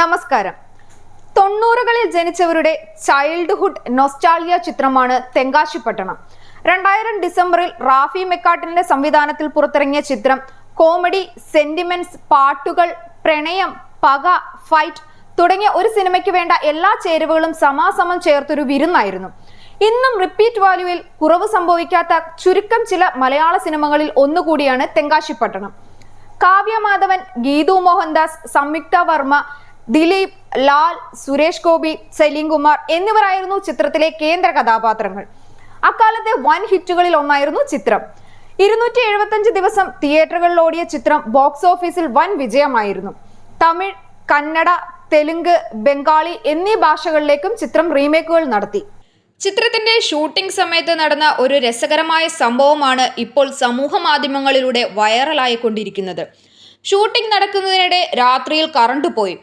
നമസ്കാരം. തൊണ്ണൂറുകളിൽ ജനിച്ചവരുടെ ചൈൽഡ്ഹുഡ് നൊസ്റ്റാളിയ ചിത്രമാണ് തെങ്കാശിപ്പട്ടണം. രണ്ടായിരം ഡിസംബറിൽ റാഫി മെക്കാട്ടിന്റെ സംവിധാനത്തിൽ പുറത്തിറങ്ങിയ ചിത്രം കോമഡി സെന്റിമെന്റ്സ് പാട്ടുകൾ പ്രണയം പക ഫൈറ്റ് തുടങ്ങിയ ഒരു സിനിമയ്ക്ക് വേണ്ട എല്ലാ ചേരുവകളും സമാസമം ചേർത്തൊരു വിരുന്നായിരുന്നു. ഇന്നും റിപ്പീറ്റ് വാല്യൂവിൽ കുറവ് സംഭവിക്കാത്ത ചുരുക്കം ചില മലയാള സിനിമകളിൽ ഒന്നുകൂടിയാണ് തെങ്കാശിപ്പട്ടണം. കാവ്യ മാധവൻ ഗീതു മോഹൻദാസ് സംയുക്ത വർമ്മ ദിലീപ് ലാൽ സുരേഷ് ഗോപി സലീം കുമാർ എന്നിവരായിരുന്നു ചിത്രത്തിലെ കേന്ദ്ര കഥാപാത്രങ്ങൾ. അക്കാലത്തെ വൻ ഹിറ്റുകളിൽ ഒന്നായിരുന്നു ചിത്രം. ഇരുന്നൂറ്റി എഴുപത്തഞ്ച് ദിവസം തിയേറ്ററുകളിൽ ഓടിയ ചിത്രം ബോക്സ് ഓഫീസിൽ വൻ വിജയമായിരുന്നു. തമിഴ് കന്നഡ തെലുങ്ക് ബംഗാളി എന്നീ ഭാഷകളിലേക്കും ചിത്രം റീമേക്കുകൾ നടത്തി. ചിത്രത്തിന്റെ ഷൂട്ടിംഗ് സമയത്ത് നടന്ന ഒരു രസകരമായ സംഭവമാണ് ഇപ്പോൾ സമൂഹ മാധ്യമങ്ങളിലൂടെ വൈറലായിക്കൊണ്ടിരിക്കുന്നത്. ഷൂട്ടിംഗ് നടക്കുന്നതിനിടെ രാത്രിയിൽ കറണ്ട് പോയി.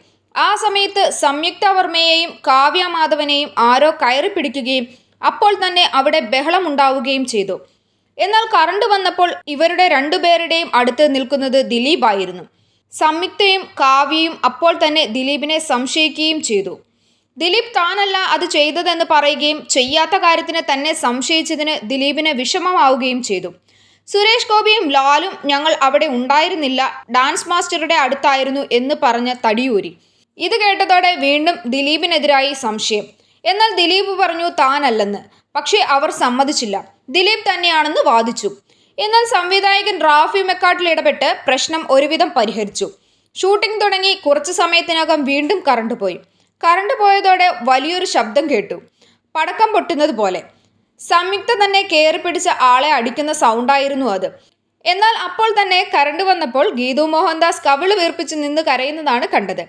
ആ സമയത്ത് സംയുക്ത വർമ്മയെയും കാവ്യ മാധവനെയും ആരോ കയറി പിടിക്കുകയും അപ്പോൾ തന്നെ അവിടെ ബഹളമുണ്ടാവുകയും ചെയ്തു. എന്നാൽ കറണ്ട് വന്നപ്പോൾ ഇവരുടെ രണ്ടുപേരുടെയും അടുത്ത് നിൽക്കുന്നത് ദിലീപായിരുന്നു. സംയുക്തയും കാവ്യയും അപ്പോൾ തന്നെ ദിലീപിനെ സംശയിക്കുകയും ചെയ്തു. ദിലീപ് താനല്ല അത് ചെയ്തതെന്ന് പറയുകയും ചെയ്യാത്ത കാര്യത്തിന് തന്നെ സംശയിച്ചതിന് ദിലീപിന് വിഷമമാവുകയും ചെയ്തു. സുരേഷ് ഗോപിയും ലാലും ഞങ്ങൾ അവിടെ ഉണ്ടായിരുന്നില്ല. ഡാൻസ് മാസ്റ്ററുടെ അടുത്തായിരുന്നു എന്ന് പറഞ്ഞ തടിയൂരി. ഇത് കേട്ടതോടെ വീണ്ടും ദിലീപിനെതിരായി സംശയം. എന്നാൽ ദിലീപ് പറഞ്ഞു താനല്ലെന്ന്. പക്ഷേ അവർ സമ്മതിച്ചില്ല. ദിലീപ് തന്നെയാണെന്ന് വാദിച്ചു. എന്നാൽ സംവിധായകൻ റാഫി മെക്കാട്ടിൽ ഇടപെട്ട് പ്രശ്നം ഒരുവിധം പരിഹരിച്ചു. ഷൂട്ടിംഗ് തുടങ്ങി കുറച്ചു സമയത്തിനകം വീണ്ടും കറണ്ട് പോയി. കറണ്ട് പോയതോടെ വലിയൊരു ശബ്ദം കേട്ടു. പടക്കം പൊട്ടുന്നത് പോലെ. സംയുക്ത തന്നെ കയറി പിടിച്ച ആളെ അടിക്കുന്ന സൗണ്ടായിരുന്നു അത്. എന്നാൽ അപ്പോൾ തന്നെ കറണ്ട് വന്നപ്പോൾ ഗീതു മോഹൻദാസ് കവിൾ വീർപ്പിച്ച് നിന്ന് കരയുന്നതാണ് കണ്ടത്.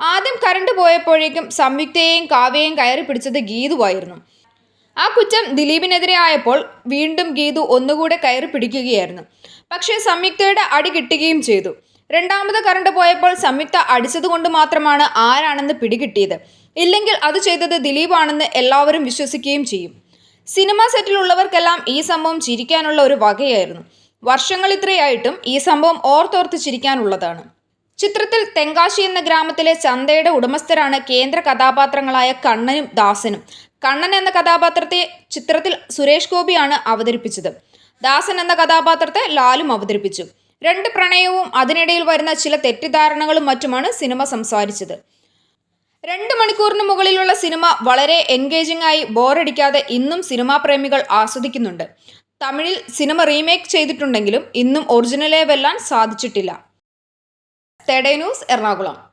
ആദ്യം കറണ്ട് പോയപ്പോഴേക്കും സംയുക്തയെയും കാവ്യയും കയറി പിടിച്ചത് ഗീതുവായിരുന്നു ആ കുറ്റം ദിലീപിനെതിരെ ആയപ്പോൾ വീണ്ടും ഗീതു ഒന്നുകൂടെ കയറി പിടിക്കുകയായിരുന്നു. പക്ഷേ സംയുക്തയുടെ അടി കിട്ടുകയും ചെയ്തു. രണ്ടാമത് കറണ്ട് പോയപ്പോൾ സംയുക്ത അടിച്ചതുകൊണ്ട് മാത്രമാണ് ആരാണെന്ന് പിടികിട്ടിയത്. ഇല്ലെങ്കിൽ അത് ചെയ്തത് ദിലീപാണെന്ന് എല്ലാവരും വിശ്വസിക്കുകയും ചെയ്യും. സിനിമാ സെറ്റിലുള്ളവർക്കെല്ലാം ഈ സംഭവം ചിരിക്കാനുള്ള ഒരു വകയായിരുന്നു. വർഷങ്ങൾ ഇത്രയായിട്ടും ഈ സംഭവം ഓർത്തോർത്ത് ചിരിക്കാനുള്ളതാണ്. ചിത്രത്തിൽ തെങ്കാശി എന്ന ഗ്രാമത്തിലെ ചന്തയുടെ ഉടമസ്ഥരാണ് കേന്ദ്ര കഥാപാത്രങ്ങളായ കണ്ണനും ദാസനും. കണ്ണൻ എന്ന കഥാപാത്രത്തെ ചിത്രത്തിൽ സുരേഷ് ഗോപിയാണ് അവതരിപ്പിച്ചത്. ദാസൻ എന്ന കഥാപാത്രത്തെ ലാലും അവതരിപ്പിച്ചു. രണ്ട് പ്രണയവും അതിനിടയിൽ വരുന്ന ചില തെറ്റിദ്ധാരണകളും മറ്റുമാണ് സിനിമ സംസാരിച്ചത്. രണ്ട് മണിക്കൂറിന് മുകളിലുള്ള സിനിമ വളരെ എൻഗേജിംഗ് ആയി ബോറടിക്കാതെ ഇന്നും സിനിമാ പ്രേമികൾ ആസ്വദിക്കുന്നുണ്ട്. തമിഴിൽ സിനിമ റീമേക്ക് ചെയ്തിട്ടുണ്ടെങ്കിലും ഇന്നും ഒറിജിനലേ വെല്ലാൻ സാധിച്ചിട്ടില്ല. തെഡേ ന്യൂസ് എറണാകുളം.